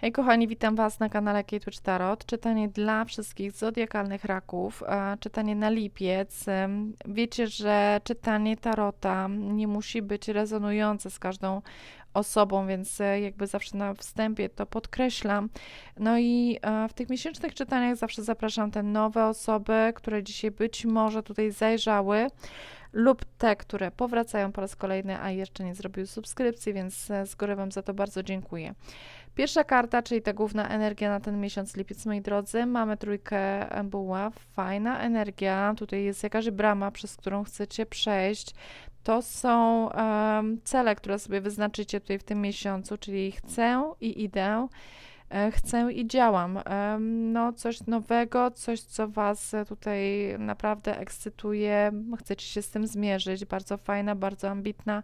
Hej kochani, witam Was na kanale Kate Tarot. Czytanie dla wszystkich zodiakalnych raków, czytanie na lipiec. Wiecie, że czytanie tarota nie musi być rezonujące z każdą osobą, więc e, jakby zawsze na wstępie to podkreślam. No i e, w tych miesięcznych czytaniach zawsze zapraszam te nowe osoby, które dzisiaj być może tutaj zajrzały lub te, które powracają po raz kolejny, a jeszcze nie zrobiły subskrypcji, więc z góry Wam za to bardzo dziękuję. Pierwsza karta, czyli ta główna energia na ten miesiąc lipiec, moi drodzy. Mamy trójkę buław, fajna energia. Tutaj jest jakaś brama, przez którą chcecie przejść. To są em, cele, które sobie wyznaczycie tutaj w tym miesiącu, czyli chcę i idę. E, Chcę i działam. No, coś nowego, coś, co Was e, tutaj naprawdę ekscytuje. Chcecie się z tym zmierzyć. Bardzo fajna, bardzo ambitna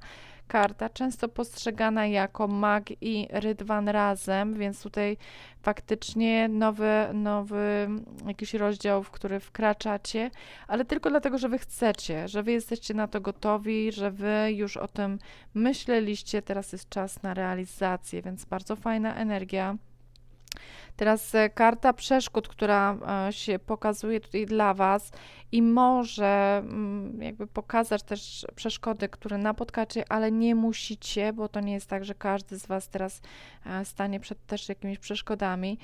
karta, często postrzegana jako mag i rydwan razem, więc tutaj faktycznie nowy, nowy jakiś rozdział, w który wkraczacie, ale tylko dlatego, że wy chcecie, że wy jesteście na to gotowi, że wy już o tym myśleliście, teraz jest czas na realizację, więc bardzo fajna energia. Teraz e, karta przeszkód, która e, się pokazuje tutaj dla Was i może mm, jakby pokazać też przeszkody, które napotkacie, ale nie musicie, bo to nie jest tak, że każdy z Was teraz e, stanie przed też jakimiś przeszkodami.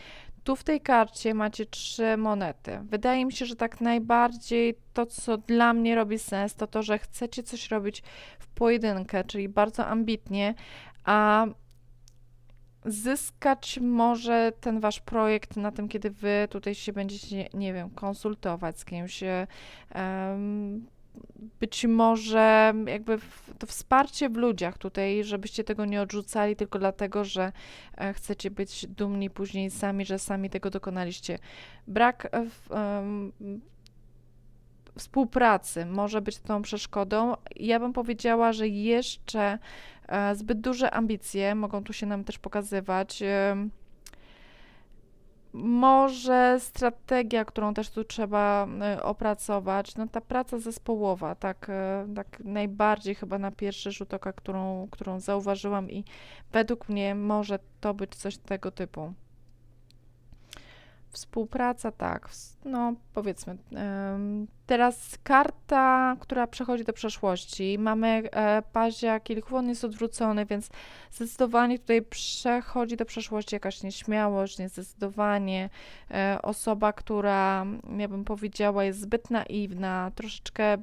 Tu w tej karcie macie trzy monety. Wydaje mi się, że tak najbardziej to, co dla mnie robi sens, to to, że chcecie coś robić w pojedynkę, czyli bardzo ambitnie, a zyskać może ten wasz projekt na tym, kiedy wy tutaj się będziecie, nie wiem, konsultować z kimś. em, być może jakby to wsparcie w ludziach tutaj, żebyście tego nie odrzucali tylko dlatego, że e, chcecie być dumni później sami, że sami tego dokonaliście. Brak w, em, współpracy może być tą przeszkodą. Ja bym powiedziała, że jeszcze e, zbyt duże ambicje mogą tu się nam też pokazywać. Em, Może strategia, którą też tu trzeba e, opracować, no ta praca zespołowa, tak, e, tak najbardziej chyba na pierwszy rzut oka, którą, którą zauważyłam i według mnie może to być coś tego typu. Współpraca, tak, no powiedzmy. Teraz karta, która przechodzi do przeszłości. Mamy e, pazia kielichów, on jest odwrócony, więc zdecydowanie tutaj przechodzi do przeszłości jakaś nieśmiałość, niezdecydowanie. E, osoba, która, ja bym powiedziała, jest zbyt naiwna, troszeczkę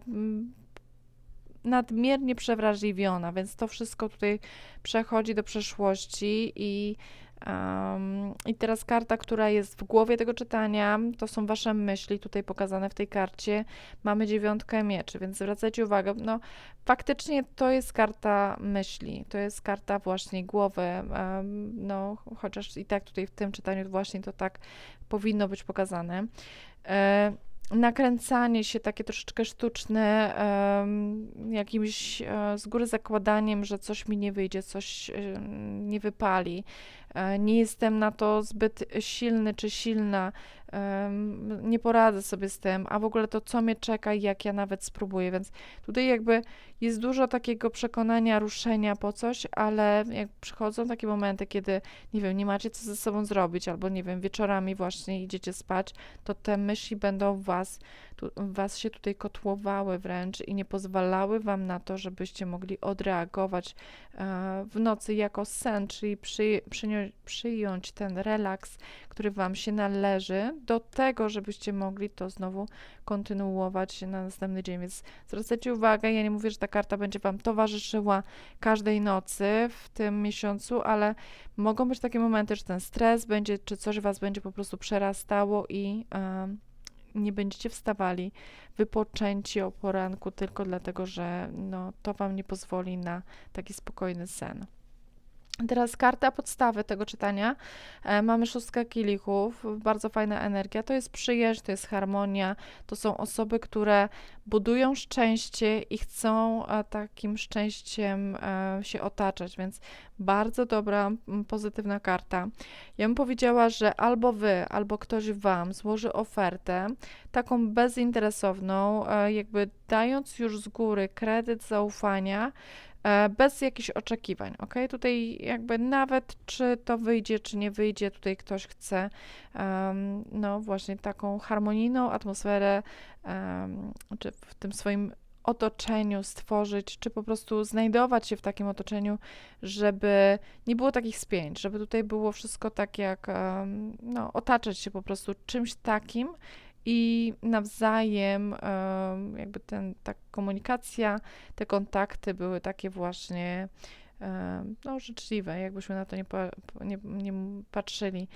nadmiernie przewrażliwiona, więc to wszystko tutaj przechodzi do przeszłości i Em, I teraz karta, która jest w głowie tego czytania, to są wasze myśli tutaj pokazane w tej karcie. Mamy dziewiątkę mieczy, więc zwracajcie uwagę, no faktycznie to jest karta myśli, to jest karta właśnie głowy, em, no chociaż i tak tutaj w tym czytaniu właśnie to tak powinno być pokazane. E, nakręcanie się takie troszeczkę sztuczne, jakimś e, z góry zakładaniem, że coś mi nie wyjdzie, coś e, nie wypali. E, nie jestem na to zbyt silny czy silna, nie poradzę sobie z tym, a w ogóle to co mnie czeka, jak ja nawet spróbuję, więc tutaj jakby jest dużo takiego przekonania, ruszenia po coś, ale jak przychodzą takie momenty, kiedy nie wiem, nie macie co ze sobą zrobić, albo nie wiem, wieczorami właśnie idziecie spać, to te myśli będą was, tu, was się tutaj kotłowały wręcz i nie pozwalały wam na to, żebyście mogli odreagować e, w nocy jako sen, czyli przy, przyjąć ten relaks, który wam się należy, do tego, żebyście mogli to znowu kontynuować na następny dzień. Więc zwracajcie uwagę, ja nie mówię, że ta karta będzie wam towarzyszyła każdej nocy w tym miesiącu, ale mogą być takie momenty, że ten stres będzie, czy coś was będzie po prostu przerastało i em, nie będziecie wstawali wypoczęci o poranku tylko dlatego, że no, to wam nie pozwoli na taki spokojny sen. Teraz karta podstawy tego czytania. E, mamy szóstkę kielichów, bardzo fajna energia. To jest przyjaźń, to jest harmonia. To są osoby, które budują szczęście i chcą e, takim szczęściem e, się otaczać, więc bardzo dobra, pozytywna karta. Ja bym powiedziała, że albo wy, albo ktoś wam złoży ofertę, taką bezinteresowną, e, jakby dając już z góry kredyt zaufania, bez jakichś oczekiwań, ok? Tutaj jakby nawet czy to wyjdzie, czy nie wyjdzie, tutaj ktoś chce um, no właśnie taką harmonijną atmosferę, um, czy w tym swoim otoczeniu stworzyć, czy po prostu znajdować się w takim otoczeniu, żeby nie było takich spięć, żeby tutaj było wszystko tak jak, no, otaczać się po prostu czymś takim i nawzajem jakby ten, ta komunikacja, te kontakty były takie właśnie no, życzliwe, jakbyśmy na to nie, nie, nie patrzyli.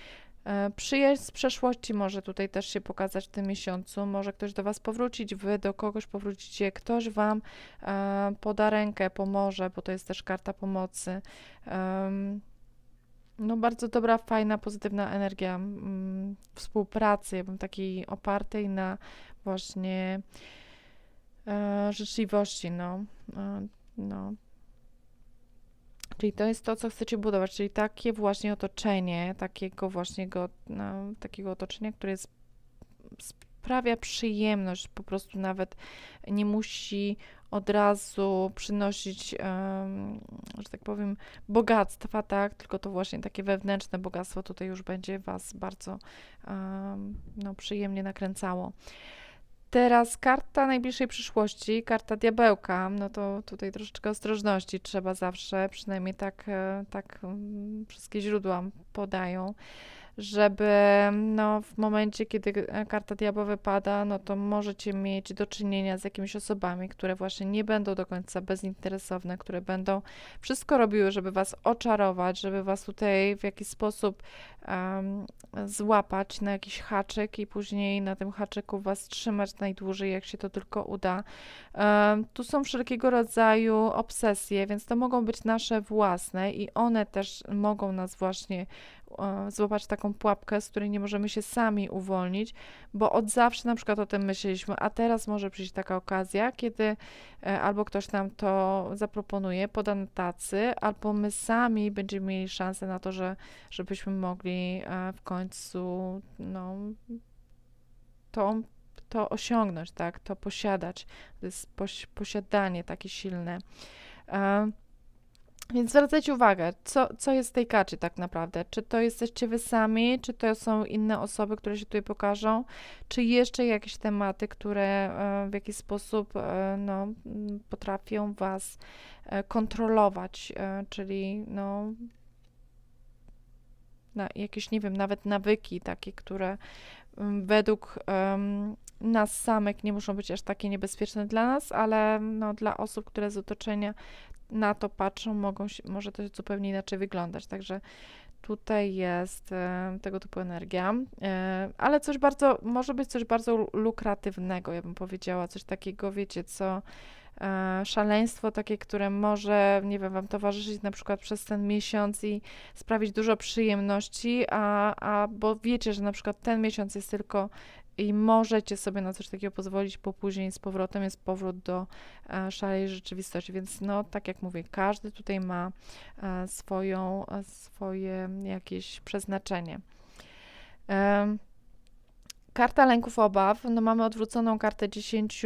E, przyjaźń z przeszłości może tutaj też się pokazać w tym miesiącu. Może ktoś do Was powrócić, Wy do kogoś powrócicie, ktoś Wam poda rękę, pomoże, bo to jest też karta pomocy. No, bardzo dobra, fajna, pozytywna energia mm, współpracy, ja bym takiej opartej na właśnie e, życzliwości, no. no, Czyli to jest to, co chcecie budować, czyli takie właśnie otoczenie, takiego właśnie go, no, takiego otoczenia, które jest, sprawia przyjemność, po prostu nawet nie musi od razu przynosić, że tak powiem, bogactwa, tak, tylko to właśnie takie wewnętrzne bogactwo tutaj już będzie Was bardzo no, przyjemnie nakręcało. Teraz karta najbliższej przyszłości, karta diabełka, no to tutaj troszeczkę ostrożności trzeba zawsze, przynajmniej tak, e, tak mm, wszystkie źródła podają żeby no, w momencie, kiedy karta diabła wypada, no to możecie mieć do czynienia z jakimiś osobami, które właśnie nie będą do końca bezinteresowne, które będą wszystko robiły, żeby was oczarować, żeby was tutaj w jakiś sposób um, złapać na jakiś haczyk i później na tym haczyku was trzymać najdłużej, jak się to tylko uda. Um, tu są wszelkiego rodzaju obsesje, więc to mogą być nasze własne i one też mogą nas właśnie złapać taką pułapkę, z której nie możemy się sami uwolnić, bo od zawsze na przykład o tym myśleliśmy, a teraz może przyjść taka okazja, kiedy e, albo ktoś nam to zaproponuje, poda na tacy, albo my sami będziemy mieli szansę na to, że, żebyśmy mogli e, w końcu no, to, to osiągnąć, tak, to posiadać. To jest posiadanie takie silne. E, więc zwracajcie uwagę, co, co jest w tej kaczy tak naprawdę. Czy to jesteście wy sami, czy to są inne osoby, które się tutaj pokażą, czy jeszcze jakieś tematy, które e, w jakiś sposób e, no, potrafią was e, kontrolować, czyli no, na jakieś, nie wiem, nawet nawyki takie, które według nas samych nie muszą być aż takie niebezpieczne dla nas, ale no, dla osób, które z otoczenia na to patrzą, mogą się, może to zupełnie inaczej wyglądać. Także tutaj jest e, tego typu energia, e, ale coś bardzo, może być coś bardzo lukratywnego, ja bym powiedziała, coś takiego, wiecie, co e, szaleństwo takie, które może, nie wiem, wam towarzyszyć na przykład przez ten miesiąc i sprawić dużo przyjemności, a, a bo wiecie, że na przykład ten miesiąc jest tylko i możecie sobie na coś takiego pozwolić, bo później z powrotem jest powrót do e, szalej rzeczywistości. Więc no, tak jak mówię, każdy tutaj ma e, swoją, e, swoje jakieś przeznaczenie. Karta lęków obaw, no mamy odwróconą kartę 10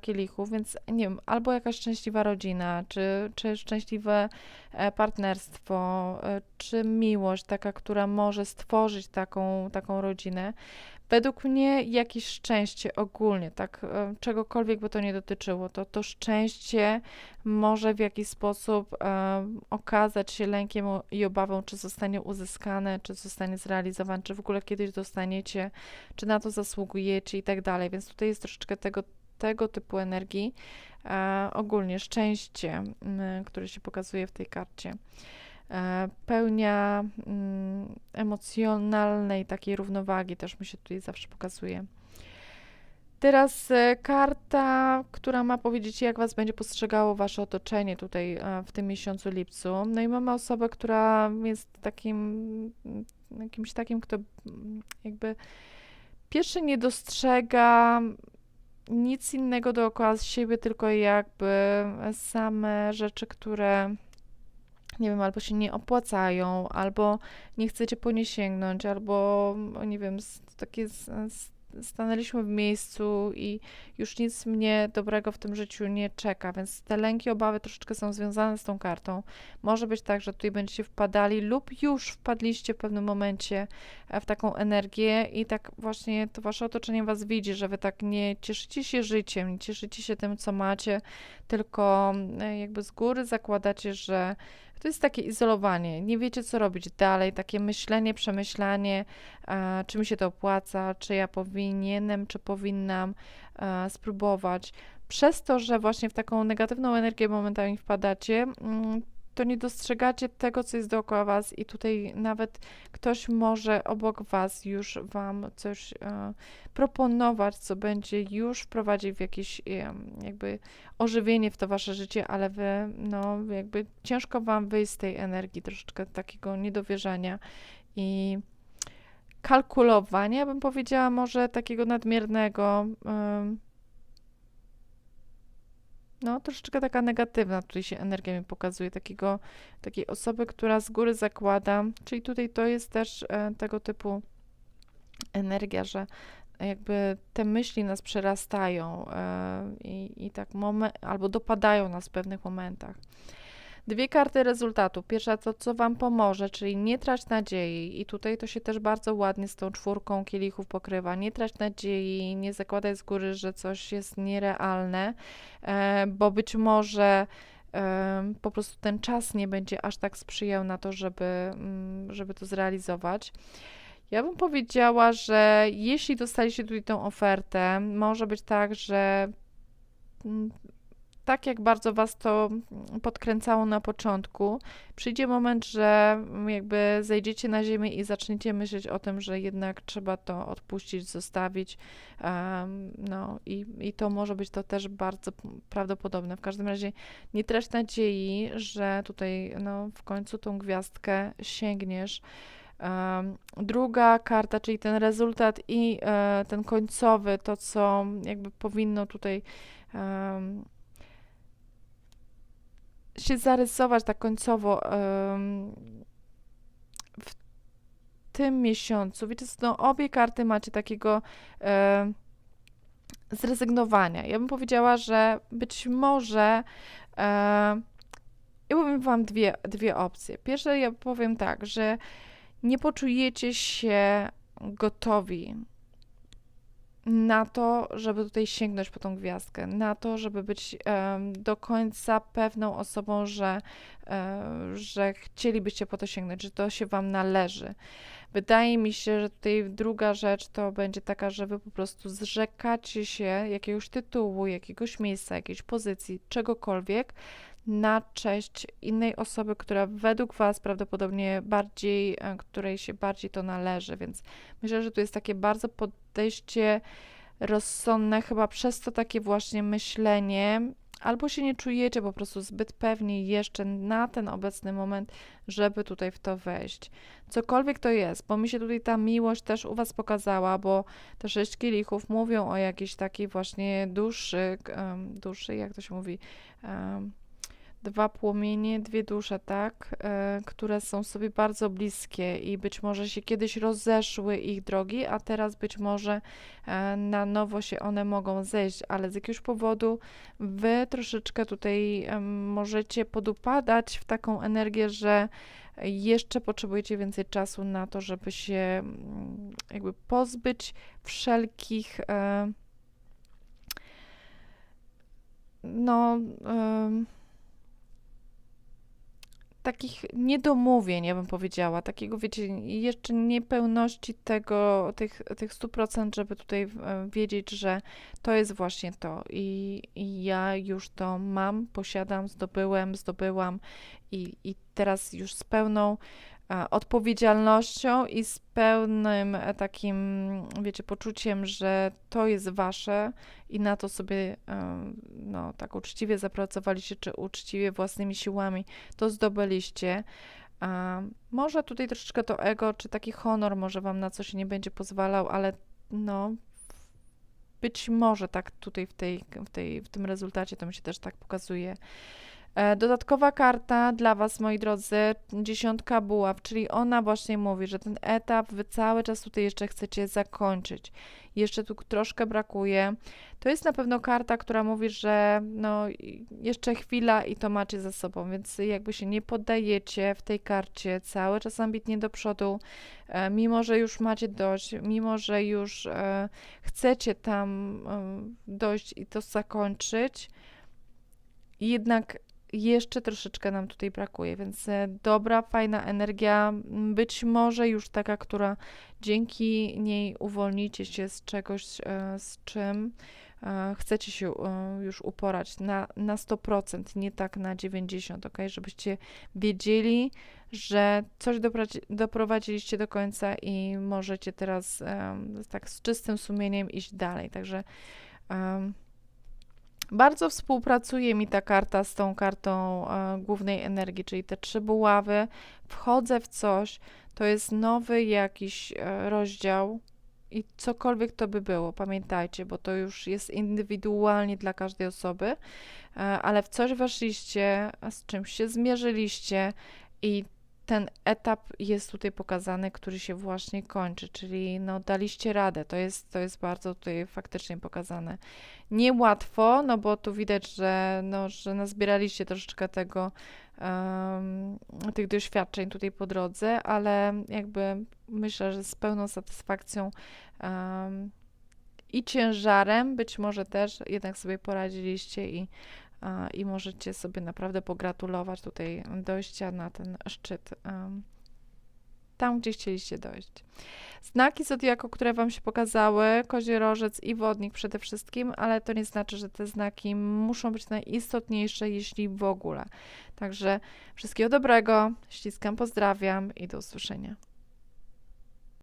kielichów, więc nie wiem, albo jakaś szczęśliwa rodzina, czy, czy szczęśliwe partnerstwo, czy miłość taka, która może stworzyć taką, taką rodzinę. Według mnie jakieś szczęście ogólnie, tak, e, czegokolwiek by to nie dotyczyło, to to szczęście może w jakiś sposób e, okazać się lękiem i obawą, czy zostanie uzyskane, czy zostanie zrealizowane, czy w ogóle kiedyś dostaniecie, czy na to zasługujecie i tak dalej. Więc tutaj jest troszeczkę tego, tego typu energii, e, ogólnie szczęście, m, które się pokazuje w tej karcie. E, pełnia mm, emocjonalnej takiej równowagi też mi się tutaj zawsze pokazuje. Teraz e, karta, która ma powiedzieć, jak Was będzie postrzegało Wasze otoczenie tutaj e, w tym miesiącu lipcu. No i mamy osobę, która jest takim, mm, kimś takim, kto mm, jakby pierwszy nie dostrzega nic innego dookoła siebie, tylko jakby same rzeczy, które nie wiem, albo się nie opłacają, albo nie chcecie po nie sięgnąć, albo nie wiem, takie stanęliśmy w miejscu i już nic mnie dobrego w tym życiu nie czeka, więc te lęki, obawy troszeczkę są związane z tą kartą. Może być tak, że tutaj będziecie wpadali lub już wpadliście w pewnym momencie e, w taką energię i tak właśnie to wasze otoczenie was widzi, że wy tak nie cieszycie się życiem, nie cieszycie się tym, co macie, tylko e, jakby z góry zakładacie, że to jest takie izolowanie, nie wiecie co robić dalej, takie myślenie, przemyślanie, e, czy mi się to opłaca, czy ja powinienem, czy powinnam e, spróbować. Przez to, że właśnie w taką negatywną energię momentami wpadacie, mm, to nie dostrzegacie tego, co jest dookoła Was, i tutaj nawet ktoś może obok Was już Wam coś e, proponować, co będzie już wprowadzić w jakieś e, jakby ożywienie w to Wasze życie, ale Wy, no, jakby ciężko Wam wyjść z tej energii, troszeczkę takiego niedowierzania i kalkulowania, bym powiedziała, może takiego nadmiernego. E, no, troszeczkę taka negatywna tutaj się energia mi pokazuje, takiego, takiej osoby, która z góry zakłada, czyli tutaj to jest też e, tego typu energia, że jakby te myśli nas przerastają e, i, i tak moment, albo dopadają nas w pewnych momentach. Dwie karty rezultatu. Pierwsza to, co Wam pomoże, czyli nie trać nadziei. I tutaj to się też bardzo ładnie z tą czwórką kielichów pokrywa. Nie trać nadziei, nie zakładaj z góry, że coś jest nierealne, e, bo być może e, po prostu ten czas nie będzie aż tak sprzyjał na to, żeby, mm, żeby to zrealizować. Ja bym powiedziała, że jeśli dostaliście tutaj tą ofertę, może być tak, że mm, tak jak bardzo Was to podkręcało na początku, przyjdzie moment, że jakby zejdziecie na ziemię i zaczniecie myśleć o tym, że jednak trzeba to odpuścić, zostawić. Um, no i, i to może być to też bardzo prawdopodobne. W każdym razie nie trać nadziei, że tutaj no, w końcu tą gwiazdkę sięgniesz. Um, druga karta, czyli ten rezultat i e, ten końcowy, to co jakby powinno tutaj um, się zarysować tak końcowo w tym miesiącu. Wiecie, no, obie karty macie takiego zrezygnowania. Ja bym powiedziała, że być może ja powiem Wam dwie, dwie opcje. Pierwsze, ja powiem tak, że nie poczujecie się gotowi na to, żeby tutaj sięgnąć po tą gwiazdkę, na to, żeby być um, do końca pewną osobą, że, um, że chcielibyście po to sięgnąć, że to się Wam należy. Wydaje mi się, że tutaj druga rzecz to będzie taka, że Wy po prostu zrzekacie się jakiegoś tytułu, jakiegoś miejsca, jakiejś pozycji, czegokolwiek, na cześć innej osoby, która według Was prawdopodobnie bardziej, e, której się bardziej to należy, więc myślę, że tu jest takie bardzo podejście rozsądne, chyba przez to takie właśnie myślenie, albo się nie czujecie po prostu zbyt pewni jeszcze na ten obecny moment, żeby tutaj w to wejść. Cokolwiek to jest, bo mi się tutaj ta miłość też u Was pokazała, bo te sześć kielichów mówią o jakiejś takiej właśnie duszy, um, duszy, jak to się mówi, um, dwa płomienie, dwie dusze, tak, e, które są sobie bardzo bliskie i być może się kiedyś rozeszły ich drogi, a teraz być może e, na nowo się one mogą zejść, ale z jakiegoś powodu wy troszeczkę tutaj możecie podupadać w taką energię, że jeszcze potrzebujecie więcej czasu na to, żeby się mm, jakby pozbyć wszelkich e, no takich niedomówień, ja bym powiedziała, takiego, wiecie, jeszcze niepełności tego, tych, tych 100%, żeby tutaj e, wiedzieć, że to jest właśnie to. I, i ja już to mam, posiadam, zdobyłem, zdobyłam i, i teraz już z pełną odpowiedzialnością i z pełnym e, takim, wiecie, poczuciem, że to jest wasze i na to sobie e, no, tak uczciwie zapracowaliście, czy uczciwie własnymi siłami to zdobyliście. Może tutaj troszeczkę to ego, czy taki honor może wam na coś nie będzie pozwalał, ale no, być może tak tutaj w, tej, w, tej, w tym rezultacie to mi się też tak pokazuje E, Dodatkowa karta dla Was, moi drodzy, dziesiątka buław, czyli ona właśnie mówi, że ten etap Wy cały czas tutaj jeszcze chcecie zakończyć. Jeszcze tu troszkę brakuje. To jest na pewno karta, która mówi, że no jeszcze chwila i to macie za sobą, więc jakby się nie poddajecie w tej karcie, cały czas ambitnie do przodu, e, mimo że już macie dość, mimo że już e, chcecie tam e, dojść i to zakończyć, jednak jeszcze troszeczkę nam tutaj brakuje, więc e, dobra, fajna energia, być może już taka, która dzięki niej uwolnicie się z czegoś, e, z czym e, chcecie się już uporać na, na 100%, nie tak na 90%, ok? Żebyście wiedzieli, że coś doprowadziliście do końca i możecie teraz tak z czystym sumieniem iść dalej. Także em, bardzo współpracuje mi ta karta z tą kartą e, głównej energii, czyli te trzy buławy. Wchodzę w coś, to jest nowy jakiś e, rozdział i cokolwiek to by było, pamiętajcie, bo to już jest indywidualnie dla każdej osoby, e, ale w coś weszliście, z czymś się zmierzyliście i ten etap jest tutaj pokazany, który się właśnie kończy, czyli no daliście radę, to jest, to jest bardzo tutaj faktycznie pokazane. Niełatwo, no bo tu widać, że, no, że nazbieraliście troszeczkę tego, em, tych doświadczeń tutaj po drodze, ale jakby myślę, że z pełną satysfakcją em, i ciężarem być może też jednak sobie poradziliście i, i możecie sobie naprawdę pogratulować tutaj dojścia na ten szczyt. tam, gdzie chcieliście dojść. Znaki zodiaku, które Wam się pokazały, koziorożec i wodnik przede wszystkim, ale to nie znaczy, że te znaki muszą być najistotniejsze, jeśli w ogóle. Także wszystkiego dobrego, ściskam, pozdrawiam i do usłyszenia.